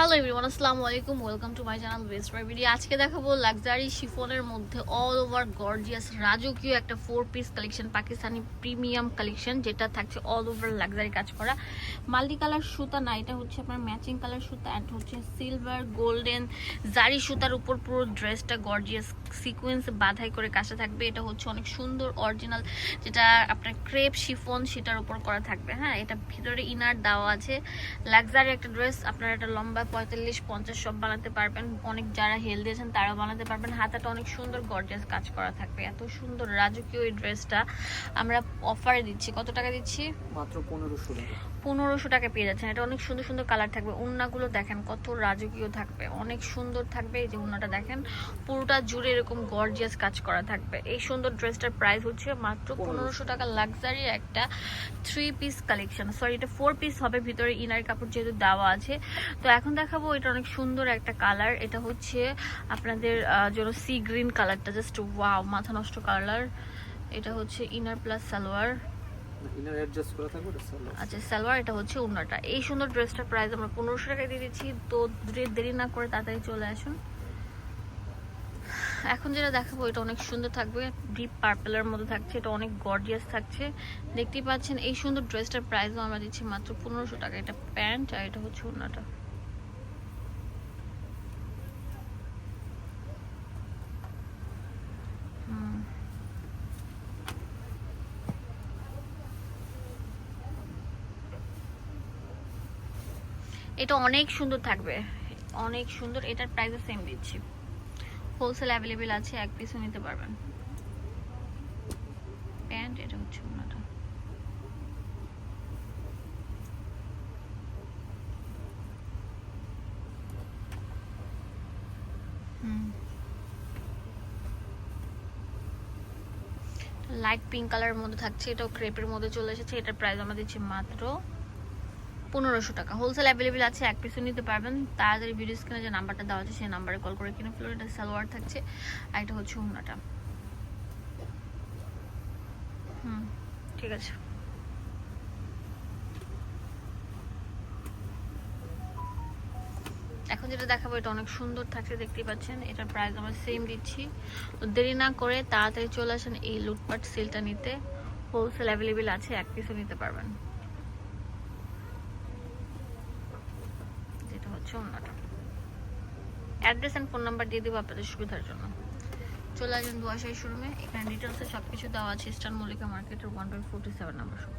Hello everyone আসসালামু আলাইকুম welcome to my channel best buy video আজকে দেখাবো লাক্সারি শিফনের মধ্যে অল ওভার গর্জিয়াস রাজকীয় একটা four piece collection Pakistani premium collection যেটা থাকছে অল ওভার লাক্সারি কাজ করা। মাল্টি কালার সুতা না, এটা হচ্ছে আপনার ম্যাচিং কালার সুতা অ্যান্ড হচ্ছে সিলভার গোল্ডেন জারি সুতার উপর পুরো ড্রেসটা গর্জিয়াস সিকোয়েন্স বাধাই করে কাছে থাকবে। এটা হচ্ছে অনেক সুন্দর অরিজিনাল যেটা আপনার ক্রেপ শিফন সেটার উপর করা থাকবে। হ্যাঁ এটা ভিতরে ইনার দেওয়া আছে। লাক্সারি একটা ড্রেস আপনার একটা লম্বা পঁয়তাল্লিশ, পঞ্চাশ সব বানাতে পারবেন। অনেক যারা হেলদি আছেন তারাও বানাতে পারবেন। হাতাটা অনেক সুন্দর গর্জাস কাজ করা থাকবে। এত সুন্দর, রাজকীয় এই ড্রেসটা আমরা অফারে দিচ্ছি। কত টাকা দিচ্ছি? মাত্র পনেরোশো পনেরোশো টাকা পেয়ে যাচ্ছেন। এটা অনেক সুন্দর সুন্দর কালার থাকবে। উন্নাগুলো দেখেন কত রাজকীয় থাকবে। অনেক সুন্দর থাকবে। এই যে উন্নাটা দেখেন পুরোটা জুড়ে এরকম গর্জিয়াস কাজ করা থাকবে। এই সুন্দর ড্রেসটার প্রাইস হচ্ছে মাত্র পনেরোশো। টাকা। লাক্সারি একটা থ্রি পিস কালেকশন সরি এটা ফোর পিস হবে ভিতরে ইনার কাপড় যেহেতু দেওয়া আছে। তো এখন দেখাবো এটা অনেক সুন্দর একটা কালার এটা হচ্ছে আপনাদের জন্য সি গ্রিন কালারটা জাস্ট ওয়াও মাথা নষ্ট কালার এটা হচ্ছে ইনার প্লাস সালোয়ার। আচ্ছা সালোয়ার, এটা হচ্ছে এই সুন্দর ড্রেসটার প্রাইস আমরা পনেরোশো টাকায় দিয়ে দিচ্ছি। তো দেরি না করে তাড়াতাড়ি চলে আসুন। এখন যেটা এটা অনেক সুন্দর থাকবে। ডিপ থাকছে, এটা অনেক থাকছে। দেখতেই পাচ্ছেন, এই সুন্দর ড্রেসটার প্রাইসও আমরা দিচ্ছি মাত্র পনেরোশো টাকা। এটা প্যান্ট আর এটা হচ্ছে অন্যটা হুম এটা অনেক সুন্দর থাকবে। অনেক সুন্দর, এটার প্রাইসও সেম দিচ্ছি। হোলসেল অ্যাভেলেবেল আছে, এক পিসও নিতে পারবেন। প্যান্ট এটা হচ্ছে ওনাটা। লাইট পিঙ্ক কালারের মধ্যে থাকছে, এটাও ক্রেপের মধ্যে চলে এসেছে, এটার প্রাইস আমরা দিচ্ছি মাত্র পনেরোশো টাকা। হোলসেল অ্যাভেলেবেল আছে, এক পিসও নিতে পারবেন। তাড়াতাড়ি ভিডিও স্ক্রিনে যে নাম্বারটা দেওয়া আছে, সেই নাম্বারে কল করে কিনে ফেলুন। এটা সালোয়ার থাকছে, আর এটা হচ্ছে উন্নাটা হুম, ঠিক আছে। এখন যেটা দেখাবো, এটা অনেক সুন্দর থাকছে, দেখতেই পাচ্ছেন। এটার প্রাইস আমরা সেম দিচ্ছি। তো দেরি না করে তাড়াতাড়ি চলে আসেন এই লুটপাট সেলটা নিতে। হোলসেল অ্যাভেলেবেল আছে, এক পিসও নিতে পারবেন যেটা হচ্ছে অন্যটা অ্যাড্রেস অ্যান্ড ফোন নাম্বার দিয়ে দেবো আপনাদের সুবিধার জন্য। চলে আসবেন দুয়াশাই শোরুমে। এখানে ডিটেলসে সব কিছু দেওয়া আছে। ইস্টার্ন মল্লিকা মার্কেটের one by forty seven number shop